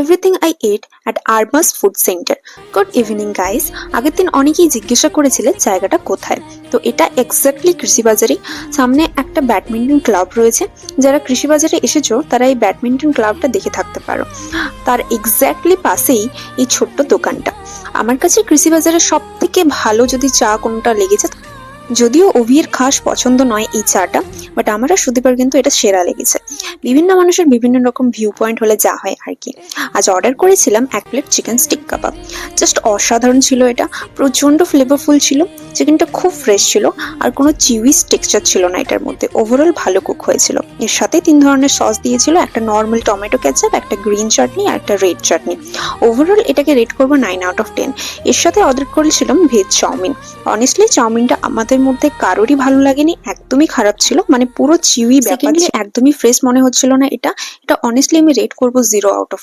Everything I ate at Arbaz food centre good evening guys আগের দিন অনেকেই জিজ্ঞাসা করেছিলেন জায়গাটা কোথায়। তো এটা এক্স্যাক্টলি কৃষিবাজারেই। সামনে একটা ব্যাডমিন্টন ক্লাব রয়েছে। যারা কৃষিবাজারে এসেছ, তারা এই ব্যাডমিন্টন ক্লাবটা দেখে থাকতে পারো। তার এক্স্যাক্টলি পাশেই এই ছোট্ট দোকানটা। আমার কাছে কৃষিবাজারের সব থেকে ভালো যদি চা কোনটা লেগেছে, যদিও অভির খাস পছন্দ নয় এই চাটা বাট আমার আর সুদীপার কিন্তু এটা সেরা লেগেছে। বিভিন্ন মানুষের বিভিন্ন রকম ভিউ পয়েন্ট হলে যা হয় আর কি। আজ অর্ডার করেছিলাম এক plate chicken stick kebab just অসাধারণ ছিল এটা। প্রচণ্ড ফ্লেভারফুল ছিল। চিকেনটা খুব ফ্রেশ ছিল। আর কোনো চিউইস টেক্সচার ছিল না এটার মধ্যে। ওভারঅল ভালো কুক হয়েছিল। এর সাথে তিন ধরনের সস দিয়েছিল। একটা নর্মাল টমেটো ক্যাচাপ একটা গ্রিন চাটনি আর একটা রেড চাটনি ওভারঅল এটাকে রেট করব নাইন আউট অফ টেন এর সাথে অর্ডার করেছিলাম ভেজ চাউমিন। অনেস্টলি চাউমিনটা আমাদের মধ্যে কারোরই ভালো লাগেনি। একদমই খারাপ ছিল। মানে পুরো চিউই ব্যাপার একদমই ফ্রেশ মনে হচ্ছিল না এটা। এটা অনেস্টলি আমি রেট করব জিরো আউট অফ